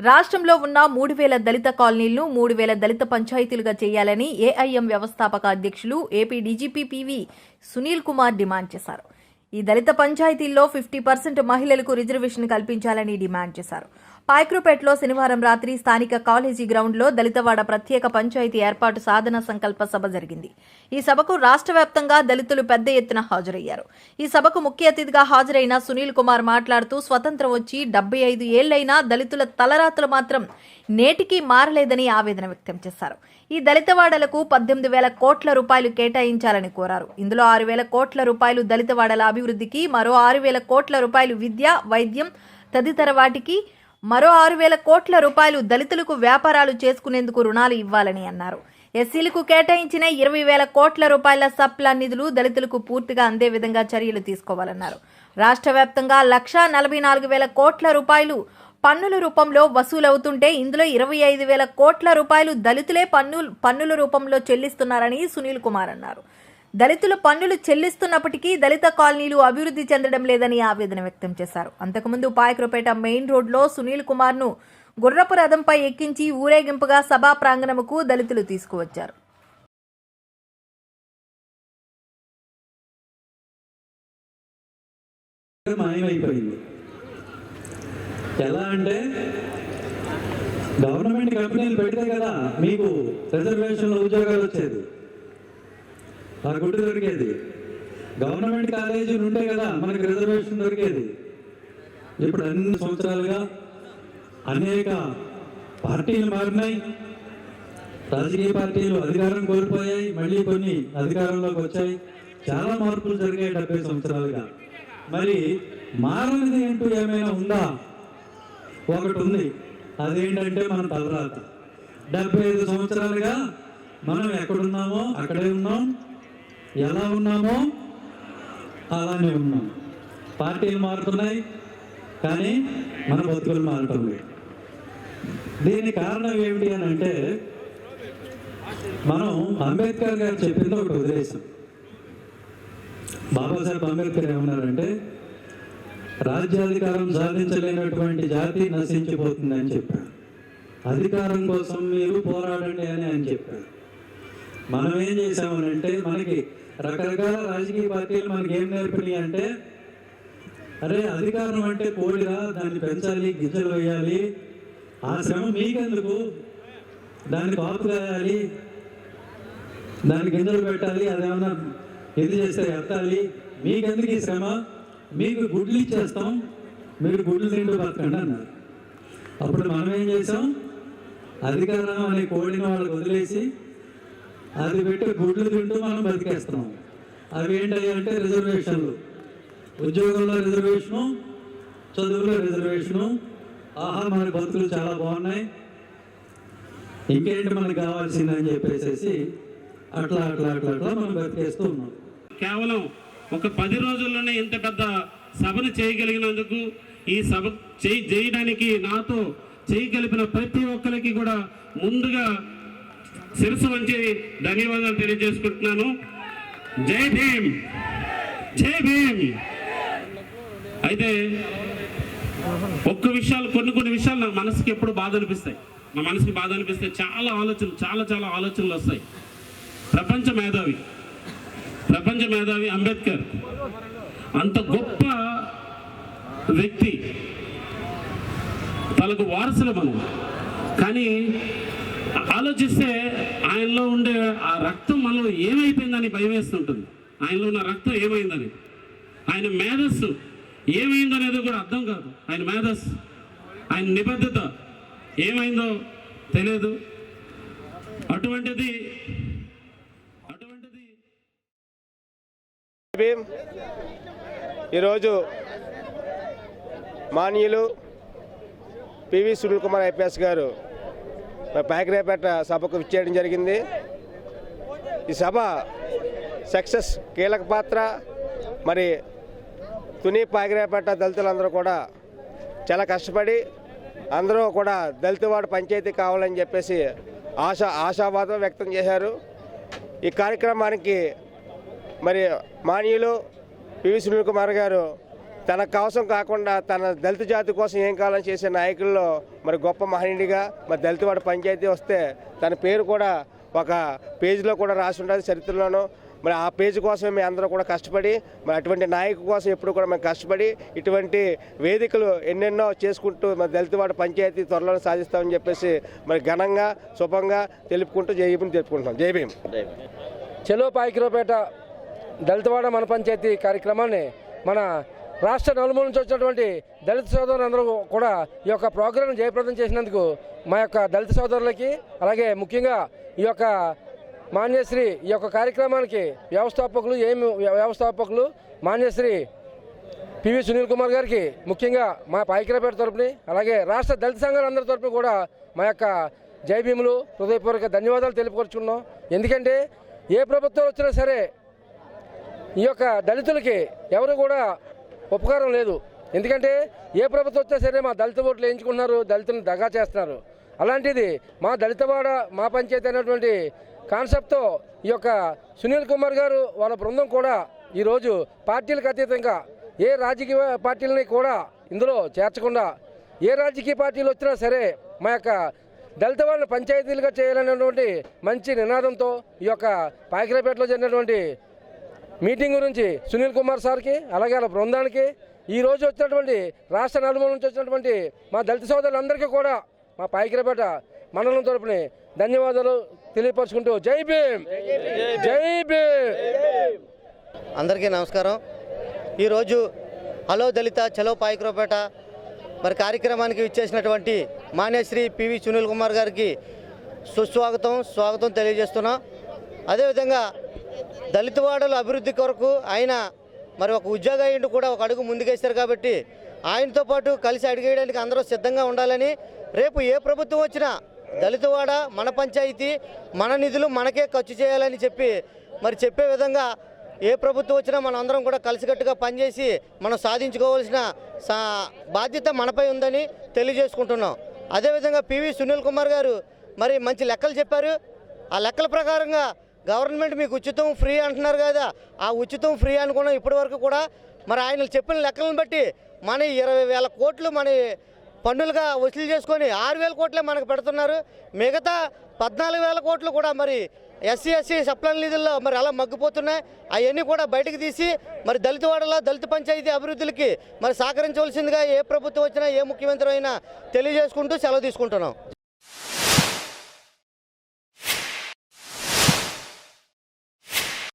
రాష్ట్రంలో ఉన్న మూడు వేల దళిత కాలనీలను మూడు వేల దళిత పంచాయతీలుగా చేయాలని ఏఐఎం వ్యవస్థాపక అధ్యక్షులు AP DGP PV Sunil Kumar demand చేశారు. ఈ దళిత పంచాయతీల్లో ఫిఫ్టీ పర్సెంట్ మహిళలకు రిజర్వేషన్ కల్పించాలని డిమాండ్ చేశారు. పాయక్రూపేటలో శనివారం రాత్రి స్థానిక కాలేజీ గ్రౌండ్లో దళితవాడ ప్రత్యేక పంచాయతీ ఏర్పాటు సాధన సంకల్ప సభ జరిగింది. ఈ సభకు రాష్ట్ర వ్యాప్తంగా దళితులు పెద్ద ఎత్తున హాజరయ్యారు. ఈ సభకు ముఖ్య అతిథిగా హాజరైన సునీల్ కుమార్ మాట్లాడుతూ స్వతంత్రం వచ్చి డెబ్బై ఐదు ఏళ్ళైనా దళితుల తలరాతలు మాత్రం నేటికీ మారలేదని ఆవేదన వ్యక్తం చేశారు. ఈ దళితవాడలకు పద్దెనిమిది వేల కోట్ల రూపాయలు కేటాయించాలని కోరారు. ఇందులో ఆరు వేల కోట్ల రూపాయలు దళితవాడల అభివృద్ధికి మరో ఆరు వేల కోట్ల రూపాయలు విద్య వైద్యం తదితర వాటికి మరో ఆరు వేల కోట్ల రూపాయలు దళితులకు వ్యాపారాలు చేసుకునేందుకు రుణాలు ఇవ్వాలని అన్నారు. ఎస్సీలకు కేటాయించిన ఇరవై వేల కోట్ల రూపాయల సప్లా నిధులు దళితులకు పూర్తిగా అందే విధంగా చర్యలు తీసుకోవాలన్నారు. రాష్ట్ర వ్యాప్తంగా లక్షా నలభై నాలుగు వేల కోట్ల రూపాయలు పన్నుల రూపంలో వసూలవుతుంటే ఇందులో ఇరవై ఐదు వేల కోట్ల రూపాయలు దళితులే పన్ను పన్నుల రూపంలో చెల్లిస్తున్నారని సునీల్ కుమార్ అన్నారు. దళితులు పన్నులు చెల్లిస్తున్నప్పటికీ దళిత కాలనీలు అభివృద్ధి చెందడం లేదని ఆవేదన వ్యక్తం చేశారు. అంతకుముందు పాయకురపేట మెయిన్ రోడ్లో సునీల్ కుమార్ను గుర్రపు రథంపై ఎక్కించి ఊరేగింపుగా సభా ప్రాంగణముకు దళితులు తీసుకువచ్చారు. మాయమైపోయింది. ఎలా అంటే గవర్నమెంట్ కంపెనీలు పెడితే కదా మీకు రిజర్వేషన్లో ఉద్యోగాలు వచ్చేది. మన గుడ్డు దొరికేది. గవర్నమెంట్ కాలేజీలు ఉంటే కదా మనకి రిజర్వేషన్ దొరికేది. ఇప్పుడు అన్ని సంవత్సరాలుగా అనేక పార్టీలు మారినాయి. రాజకీయ పార్టీలు అధికారం కోల్పోయాయి మళ్ళీ కొన్ని అధికారంలోకి వచ్చాయి. చాలా మార్పులు జరిగాయి డెబ్బై సంవత్సరాలుగా. మరి మారనిది అంటూ ఏమైనా ఉందా? ఒకటి ఉంది. అదేంటంటే మన తలరాత. డెబ్బై ఐదు సంవత్సరాలుగా మనం ఎక్కడున్నామో అక్కడే ఉన్నాం. ఎలా ఉన్నామో అలానే ఉన్నాం. పార్టీలు మారుతున్నాయి? కానీ మన బతుకులు మారటం లేదు దీని కారణం ఏమిటి అని అంటే మనం అంబేద్కర్ గారు చెప్పింది ఒకటి వదిలేసాం బాబాసాహెబ్ అంబేద్కర్ ఏమన్నారంటే రాజ్యాధికారం సాధించలేనటువంటి జాతి నశించిపోతుందని చెప్పారు. అధికారం కోసం మీరు పోరాడండి అని ఆయన చెప్పారు. మనం ఏం చేసామనంటే మనకి రకరకాల రాజకీయ పార్టీలు మనకి ఏం నేర్పినాయి అంటే అరే అధికారం అంటే కోడిరా దాన్ని పెంచాలి గింజలు వేయాలి. ఆ శ్రమ మీకెందుకు? దాన్ని కాపు కాయాలి దాన్ని గింజలు పెట్టాలి అదేమన్నా ఇది చేస్తే ఎత్తాలి. మీకెందుకు ఈ శ్రమ? మీకు గుడ్లు ఇచ్చేస్తాం మీరు గుడ్లు తింటూ బతకండి అన్నారు. అప్పుడు మనం ఏం చేసాం అధికారం అనే కోడిని వాళ్ళకి వదిలేసి అది పెట్టి గుడ్లు తింటూ మనం బతికేస్తున్నాం. అవి ఏంటంటే అంటే రిజర్వేషన్లు. ఉద్యోగంలో రిజర్వేషను చదువులో రిజర్వేషను. ఆహా మన బతుకులు చాలా బాగున్నాయి. ఇంకేంటి మనకు కావాల్సిందని చెప్పేసి అట్లా అట్లా అట్లా అట్లా మనం బతికేస్తూ ఉన్నాం. కేవలం ఒక పది రోజుల్లోనే ఇంత పెద్ద సభను చేయగలిగినందుకు ఈ సభ చేయడానికి నాతో చేయగలిపిన ప్రతి ఒక్కరికి కూడా ముందుగా శిరసు నుంచి ధన్యవాదాలు తెలియజేసుకుంటున్నాను. జై భీమ్! జై భీమ్! అయితే ఒక్క విషయాలు కొన్ని కొన్ని విషయాలు నా మనసుకి ఎప్పుడు బాధ అనిపిస్తాయి. నా మనసుకి బాధ అనిపిస్తే చాలా ఆలోచనలు చాలా చాలా ఆలోచనలు వస్తాయి. ప్రపంచ మేధావి. ప్రపంచ మేధావి అంబేద్కర్. అంత గొప్ప వ్యక్తి. తనకు వారసులు మనం కానీ ఆలోచిస్తే ఆయనలో ఉండే ఆ రక్తం మనలో ఏమైపోయిందని భయం వేస్తుంటుంది ఆయనలో ఉన్న రక్తం ఏమైందని? ఆయన మేధస్సు ఏమైందనేది కూడా అర్థం కాదు. ఆయన మేధస్సు ఆయన నిబద్ధత ఏమైందో తెలియదు అటువంటిది అటువంటిది ఈరోజు మాన్యులు పివి సునీల్ కుమార్ ఐపీఎస్ గారు పాకిరేపేట సభకు విచ్చేయడం జరిగింది. ఈ సభ సక్సెస్ కీలక పాత్ర. మరి తుని పాకిరేపేట దళితులందరూ కూడా చాలా కష్టపడి అందరూ కూడా దళితవాడ పంచాయతీ కావాలని చెప్పేసి ఆశ ఆశావాదం వ్యక్తం చేశారు. ఈ కార్యక్రమానికి మరి మాన్యులు పివి సునీల్ కుమార్ గారు తన కోసం కాకుండా తన దళిత జాతి కోసం ఏం కావాలని చేసే నాయకుల్లో మరి గొప్ప మహనీయుడిగా మరి దళితవాడ పంచాయతీ వస్తే తన పేరు కూడా ఒక పేజీలో కూడా రాసి ఉంటుంది చరిత్రలోనూ. మరి ఆ పేజీ కోసమే మేము అందరూ కూడా కష్టపడి మరి అటువంటి నాయకు కోసం ఎప్పుడు కూడా మేము కష్టపడి ఇటువంటి వేదికలు ఎన్నెన్నో చేసుకుంటూ మరి దళితవాడ పంచాయతీ త్వరలో సాధిస్తామని చెప్పేసి మరి ఘనంగా శుభంగా తెలుపుకుంటూ జై భీమ్ తెలుపుకుంటున్నాం. జై భీమ్. చెలో పాయకిరోపేట దళితవాడ మన పంచాయతీ కార్యక్రమాన్ని మన రాష్ట్ర నలుమూల నుంచి వచ్చినటువంటి దళిత సోదరులందరూ కూడా ఈ యొక్క ప్రోగ్రాం జయప్రదం చేసినందుకు మా యొక్క దళిత సోదరులకి అలాగే ముఖ్యంగా ఈ యొక్క మాన్యశ్రీ ఈ యొక్క కార్యక్రమానికి వ్యవస్థాపకులు ఏమి వ్యవస్థాపకులు మాన్యశ్రీ పివి సునీల్ కుమార్ గారికి ముఖ్యంగా మా పాయకిరపేట తరపుని అలాగే రాష్ట్ర దళిత సంఘాలందరి తరపున కూడా మా యొక్క జై భీములు హృదయపూర్వక ధన్యవాదాలు తెలుపుకొచ్చుకున్నాం. ఎందుకంటే ఏ ప్రభుత్వం వచ్చినా సరే ఈ యొక్క దళితులకి ఎవరు కూడా ఉపకారం లేదు. ఎందుకంటే ఏ ప్రభుత్వం వచ్చినా సరే మా దళిత ఓట్లు వేయించుకుంటున్నారు దళితులను దగా చేస్తున్నారు. అలాంటిది మా దళితవాడ మా పంచాయతీ అనేటువంటి కాన్సెప్ట్తో ఈ యొక్క సునీల్ కుమార్ గారు వాళ్ళ బృందం కూడా ఈరోజు పార్టీలకు అతీతంగా ఏ రాజకీయ పార్టీలని కూడా ఇందులో చేర్చకుండా ఏ రాజకీయ పార్టీలు వచ్చినా సరే మా యొక్క దళిత వాళ్ళని పంచాయతీలుగా చేయాలనేటువంటి మంచి నినాదంతో ఈ యొక్క పాకిరేపేటలో జరిగినటువంటి మీటింగ్ గురించి సునీల్ కుమార్ సార్కి అలాగే వాళ్ళ బృందానికి ఈ రోజు వచ్చినటువంటి రాష్ట్ర నలుమూల నుంచి వచ్చినటువంటి మా దళిత సోదరులందరికీ కూడా మా పాయకిరపేట మండలం తరపుని ధన్యవాదాలు తెలియపరుచుకుంటూ జై భీమ్! జై భీమ్! అందరికీ నమస్కారం. ఈరోజు హలో దళిత చలో పాయకిరపేట మరి కార్యక్రమానికి ఇచ్చేసినటువంటి మాన్యశ్రీ పివి సునీల్ కుమార్ గారికి సుస్వాగతం స్వాగతం తెలియజేస్తున్నాం. అదేవిధంగా దళితవాడల అభివృద్ధి కొరకు ఆయన మరి ఒక ఉద్యోగాయుడు కూడా ఒక అడుగు ముందుకేశారు కాబట్టి ఆయనతో పాటు కలిసి అడిగేయడానికి అందరూ సిద్ధంగా ఉండాలని రేపు ఏ ప్రభుత్వం వచ్చినా దళితవాడ మన పంచాయతీ మన నిధులు మనకే ఖర్చు చేయాలని చెప్పి మరి చెప్పే విధంగా ఏ ప్రభుత్వం వచ్చినా మనం అందరం కూడా కలిసికట్టుగా పనిచేసి మనం సాధించుకోవాల్సిన సా బాధ్యత మనపై ఉందని తెలియజేసుకుంటున్నాం. అదేవిధంగా పివి సునీల్ కుమార్ గారు మరి మంచి లెక్కలు చెప్పారు. ఆ లెక్కల ప్రకారంగా గవర్నమెంట్ మీకు ఉచితం ఫ్రీ అంటున్నారు కదా. ఆ ఉచితం ఫ్రీ అనుకున్న ఇప్పటి వరకు కూడా మరి ఆయన చెప్పిన లెక్కలను బట్టి మన ఇరవై వేల కోట్లు మన పన్నులుగా వసూలు చేసుకొని ఆరు వేల కోట్లే మనకు పెడుతున్నారు. మిగతా పద్నాలుగు వేల కోట్లు కూడా మరి ఎస్సీ ఎస్సీ సప్లైన్ నిధుల్లో మరి అలా మగ్గిపోతున్నాయి. అవన్నీ కూడా బయటకు తీసి మరి దళిత వాడలో దళిత పంచాయతీ అభివృద్ధికి మరి సహకరించవలసిందిగా ఏ ప్రభుత్వం వచ్చినా ఏ ముఖ్యమంత్రి అయినా తెలియజేసుకుంటూ సెలవు తీసుకుంటున్నాం.